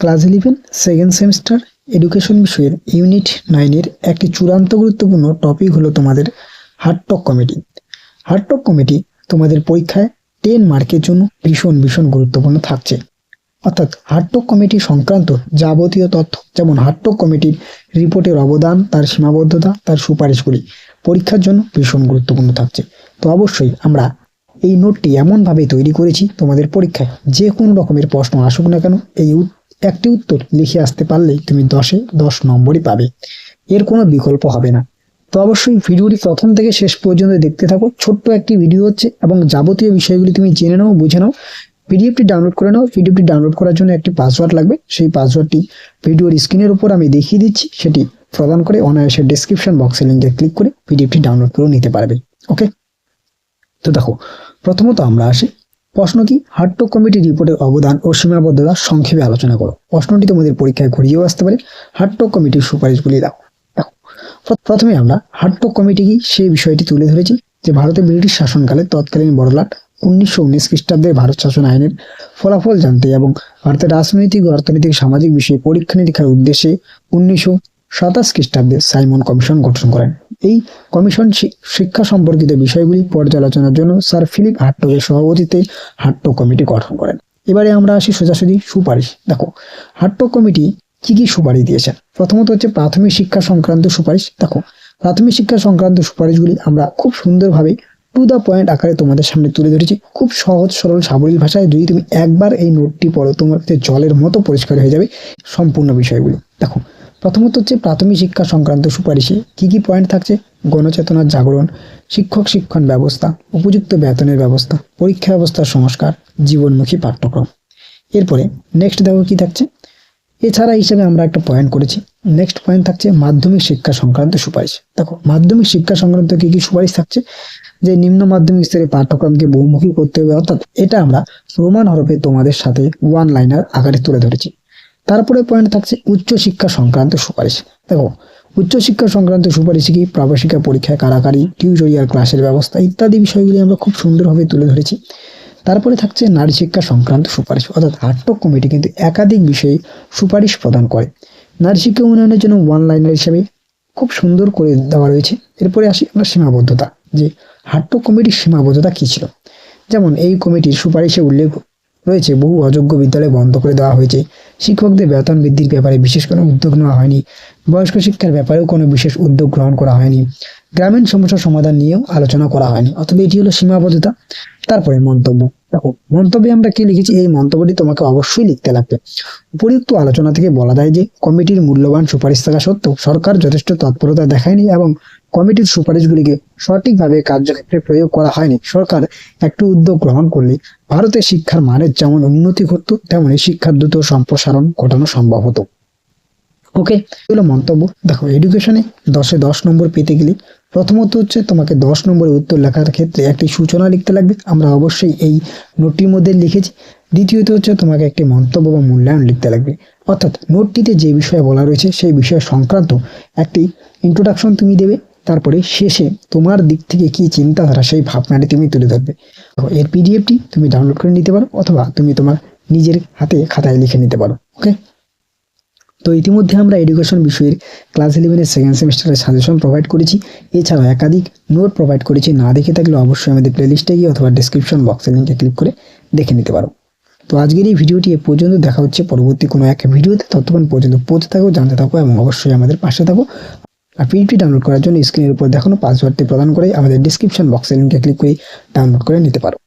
Class eleven second semester education বিষয়ের unit নাইনের একটি চূড়ান্ত গুরুত্বপূর্ণ টপিক হলো তোমাদের হার্টটক কমিটি হার্টটক কমিটি তোমাদের পরীক্ষায় টেন মার্কের জন্য ভীষণ ভীষণ গুরুত্বপূর্ণ থাকছে। অর্থাৎ হার্টটক কমিটি সংক্রান্ত যাবতীয় তথ্য, যেমন হার্টটক কমিটির রিপোর্টের অবদান, তার সীমাবদ্ধতা, তার সুপারিশগুলি পরীক্ষার জন্য ভীষণ গুরুত্বপূর্ণ থাকছে। তো অবশ্যই আমরা এই নোটটি এমনভাবে তৈরি করেছি, তোমাদের পরীক্ষায় যে কোনো রকমের প্রশ্ন আসুক না কেন, এই একটি উত্তর লিখে আসতে পারলেই তুমি দশে দশ নম্বরই পাবে। এর কোনো বিকল্প হবে না। তো অবশ্যই ভিডিওটি প্রথম থেকে শেষ পর্যন্ত দেখতে থাকো। ছোট্ট একটি ভিডিও হচ্ছে এবং যাবতীয় বিষয়গুলি তুমি জেনে নাও, বুঝে নাও। পিডিএফটি ডাউনলোড করে নাও। পিডিএফটি ডাউনলোড করার জন্য একটি পাসওয়ার্ড লাগবে। সেই পাসওয়ার্ডটি ভিডিওর স্ক্রিনের উপর আমি দেখিয়ে দিচ্ছি। সেটি প্রদান করে অনায়াসে ডেসক্রিপশন বক্সের লিঙ্কে ক্লিক করে পিডিএফটি ডাউনলোড করে নিতে পারবে। ওকে তো দেখো, প্রথমত আমরা আসি। প্রশ্ন কি? হার্টটক কমিটি রিপোর্টের অবদান ও সীমাবদ্ধতা সংক্ষেপে আলোচনা করো। প্রশ্নটি তোমাদের পরীক্ষায় ঘুরিয়েও আসতে পারে। হার্টটক কমিটির সুপারিশগুলি দাও। দেখো প্রথমে আমরা হার্টটক কমিটি কি? সেই বিষয়টি তুলে ধরেছি যে ভারতে ব্রিটিশ শাসনকালে তৎকালীন বড়লাট উনিশশো উনিশ খ্রিস্টাব্দে ভারত শাসন আইনের ফলাফল জানতে এবং ভারতের রাজনৈতিক ও অর্থনৈতিক, সামাজিক বিষয়ে পরীক্ষা নিরীক্ষার উদ্দেশ্যে উনিশশো সাতাশ খ্রিস্টাব্দে সাইমন কমিশন গঠন করেন। এই কমিশন শিক্ষা সম্পর্কিত বিষয়গুলি পর্যালোচনার জন্য স্যার ফিলিপ হার্টকের সভাপতিত্বে হার্টক কমিটি গঠন করেন। এবারে আমরা আসি সোজাসুজি সুপারিশ। দেখো হার্টক কমিটি কি কি সুপারিশ দিয়েছেন প্রথমত হচ্ছে প্রাথমিক শিক্ষা সংক্রান্ত সুপারিশ। দেখো, প্রাথমিক শিক্ষা সংক্রান্ত সুপারিশগুলি আমরা খুব সুন্দরভাবে টু দ্য পয়েন্ট আকারে তোমাদের সামনে তুলে ধরেছি। খুব সহজ, সরল, সাবলীল ভাষায় যদি তুমি একবার এই নোটটি পড়ো, তোমার জলের মতো পরিষ্কার হয়ে যাবে সম্পূর্ণ বিষয়গুলি। দেখো প্রথমত হচ্ছে প্রাথমিক শিক্ষা সংক্রান্ত সুপারিশে কি কি পয়েন্ট থাকছে? গণচেতনার জাগরণ, শিক্ষক শিক্ষণ ব্যবস্থা, উপযুক্ত বেতনের ব্যবস্থা, পরীক্ষা ব্যবস্থার সংস্কার, জীবনমুখী পাঠ্যক্রম। এরপরে নেক্সট দেখো কি থাকছে? এছাড়া হিসেবে আমরা একটা পয়েন্ট করেছি। নেক্সট পয়েন্ট থাকছে মাধ্যমিক শিক্ষা সংক্রান্ত সুপারিশ। দেখো, মাধ্যমিক শিক্ষা সংক্রান্ত কি কি সুপারিশ থাকছে? যে নিম্ন মাধ্যমিক স্তরের পাঠ্যক্রমকে বহুমুখী করতে হবে, অর্থাৎ এটা আমরা রোমান হরফে তোমাদের সাথে ওয়ান লাইনার আকারে তুলে ধরেছি। তারপরে পয়েন্ট থাকছে উচ্চশিক্ষা সংক্রান্ত সুপারিশ। দেখো উচ্চশিক্ষা সংক্রান্ত সুপারিশে কি? প্রবেশিকা পরীক্ষায় কারাকারি টিউটোরিয়াল ক্লাসের ব্যবস্থা ইত্যাদি বিষয়গুলি আমরা খুব সুন্দরভাবে তুলে ধরেছি। তারপরে থাকছে নারী শিক্ষা সংক্রান্ত সুপারিশ। অর্থাৎ হাটটক কমিটি কিন্তু একাধিক বিষয়ে সুপারিশ প্রদান করে। নারী শিক্ষা উন্নয়নের জন্য ওয়ান লাইনার হিসেবে খুব সুন্দর করে দেওয়া রয়েছে। এরপরে আসি আমরা সীমাবদ্ধতা, যে হাটটক কমিটির সীমাবদ্ধতা কী ছিল? যেমন এই কমিটির সুপারিশে উল্লেখ রয়েছে। বহু অযোগ্য বিদ্যালয় বন্ধ করে দেওয়া হয়েছে। শিক্ষকদের বেতন বৃদ্ধির ব্যাপারে বিশেষ কোনো উদ্যোগ নেওয়া হয়নি। বয়স্ক শিক্ষার ব্যাপারেও কোনো বিশেষ উদ্যোগ গ্রহণ করা হয়নি। গ্রামীণ সমস্যার সমাধান নিয়েও আলোচনা করা হয়নি। অথবা এটি হলো সীমাবদ্ধতা। তারপরে মন্তব্য। দেখো, মন্তব্যে আমরা কি লিখেছি? এই মন্তব্যটি তোমাকে অবশ্যই লিখতে লাগবে। উপযুক্ত আলোচনা থেকে বলা যায় যে, কমিটির মূল্যবান সুপারিশ থাকা সত্ত্বেও সরকার যথেষ্ট তৎপরতা দেখায়নি এবং কমিটির সুপারিশগুলিকে সঠিকভাবে কার্যক্ষেত্রে প্রয়োগ করা হয়নি। সরকার একটু উদ্যোগ গ্রহণ করলে ভারতের শিক্ষার মানের যেমন উন্নতি ঘটতো তেমনই শিক্ষার দ্রুত সম্প্রসারণ ঘটানো সম্ভব হতো। ওকে এগুলো মন্তব্য। দেখো এডুকেশনে দশে দশ নম্বর পেতে গেলে প্রথমত হচ্ছে তোমাকে দশ নম্বরের উত্তর লেখার ক্ষেত্রে একটি সূচনা লিখতে লাগবে। আমরা অবশ্যই এই নোটটির মধ্যে লিখেছি। দ্বিতীয়ত হচ্ছে তোমাকে একটি মন্তব্য বা মূল্যায়ন লিখতে লাগবে। অর্থাৎ নোটটিতে যে বিষয়ে বলা রয়েছে, সেই বিষয় সংক্রান্ত একটি ইন্ট্রোডাকশন তুমি দেবে। তারপরে শেষে তোমার দিক থেকে কি চিন্তাধারা, সেই ভাবনাটি তুমি তুলে ধরবে। এর পিডিএফটি তুমি ডাউনলোড করে নিতে পারো অথবা তুমি তোমার নিজের হাতে খাতায় লিখে নিতে পারো ওকে তো ইতিমধ্যে আমরা এডুকেশন বিষয়ের ক্লাস ইলেভেনের সেকেন্ড সেমিস্টারের সাজেশন প্রোভাইড করেছি। এছাড়াও একাধিক নোট প্রোভাইড করেছি। না দেখে থাকলে অবশ্যই আমাদের প্লেলিস্টে গিয়ে অথবা ডিসক্রিপশন বক্সের লিঙ্কে ক্লিক করে দেখে নিতে পারো। তো আজকের এই ভিডিওটি এ পর্যন্ত, দেখা হচ্ছে পরবর্তী কোনো এক ভিডিওতে। ততক্ষণ পর্যন্ত পড়তে থাকো, জানতে থাকো এবং অবশ্যই আমাদের পাশে থাকো। আর পিডিএফটি ডাউনলোড করার জন্য স্ক্রিনের উপর দেখানো পাসওয়ার্ডটি প্রদান করে আমাদের ডিসক্রিপশন বক্সের লিঙ্কে ক্লিক করে ডাউনলোড করে নিতে পারো।